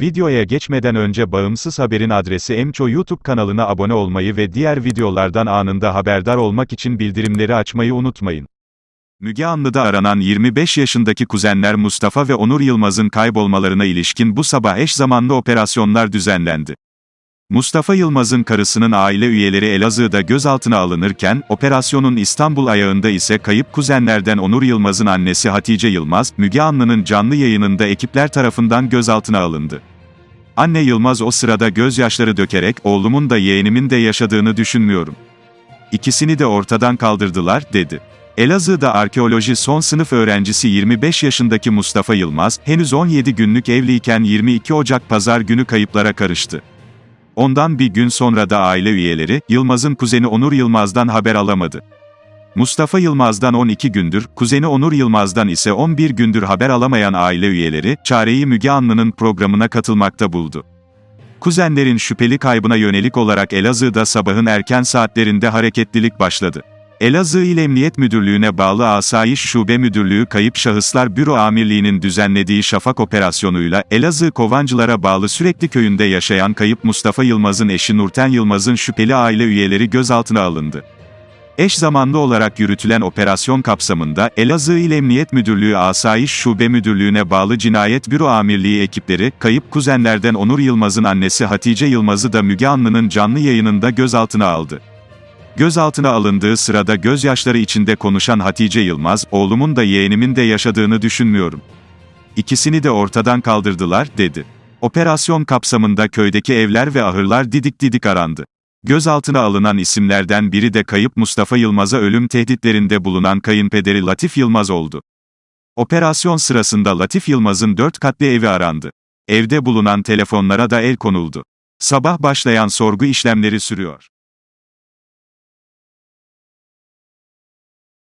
Videoya geçmeden önce Bağımsız Haber'in adresi Emço YouTube kanalına abone olmayı ve diğer videolardan anında haberdar olmak için bildirimleri açmayı unutmayın. Müge Anlı'da aranan 25 yaşındaki kuzenler Mustafa ve Onur Yılmaz'ın kaybolmalarına ilişkin bu sabah eş zamanlı operasyonlar düzenlendi. Mustafa Yılmaz'ın karısının aile üyeleri Elazığ'da gözaltına alınırken, operasyonun İstanbul ayağında ise kayıp kuzenlerden Onur Yılmaz'ın annesi Hatice Yılmaz, Müge Anlı'nın canlı yayınında ekipler tarafından gözaltına alındı. Anne Yılmaz o sırada gözyaşları dökerek, oğlumun da yeğenimin de yaşadığını düşünmüyorum. İkisini de ortadan kaldırdılar, dedi. Elazığ'da arkeoloji son sınıf öğrencisi 25 yaşındaki Mustafa Yılmaz, henüz 17 günlük evliyken 22 Ocak pazar günü kayıplara karıştı. Ondan bir gün sonra da aile üyeleri, Yılmaz'ın kuzeni Onur Yılmaz'dan haber alamadı. Mustafa Yılmaz'dan 12 gündür, kuzeni Onur Yılmaz'dan ise 11 gündür haber alamayan aile üyeleri, çareyi Müge Anlı'nın programına katılmakta buldu. Kuzenlerin şüpheli kaybına yönelik olarak Elazığ'da sabahın erken saatlerinde hareketlilik başladı. Elazığ İl Emniyet Müdürlüğü'ne bağlı Asayiş Şube Müdürlüğü Kayıp Şahıslar Büro Amirliği'nin düzenlediği Şafak operasyonuyla Elazığ Kovancılara bağlı Sürekli Köyü'nde yaşayan kayıp Mustafa Yılmaz'ın eşi Nurten Yılmaz'ın şüpheli aile üyeleri gözaltına alındı. Eş zamanlı olarak yürütülen operasyon kapsamında Elazığ İl Emniyet Müdürlüğü Asayiş Şube Müdürlüğü'ne bağlı Cinayet Büro Amirliği ekipleri, kayıp kuzenlerden Onur Yılmaz'ın annesi Hatice Yılmaz'ı da Müge Anlı'nın canlı yayınında gözaltına aldı. Gözaltına alındığı sırada gözyaşları içinde konuşan Hatice Yılmaz, oğlumun da yeğenimin de yaşadığını düşünmüyorum. İkisini de ortadan kaldırdılar, dedi. Operasyon kapsamında köydeki evler ve ahırlar didik didik arandı. Gözaltına alınan isimlerden biri de kayıp Mustafa Yılmaz'a ölüm tehditlerinde bulunan kayınpederi Latif Yılmaz oldu. Operasyon sırasında Latif Yılmaz'ın dört katlı evi arandı. Evde bulunan telefonlara da el konuldu. Sabah başlayan sorgu işlemleri sürüyor.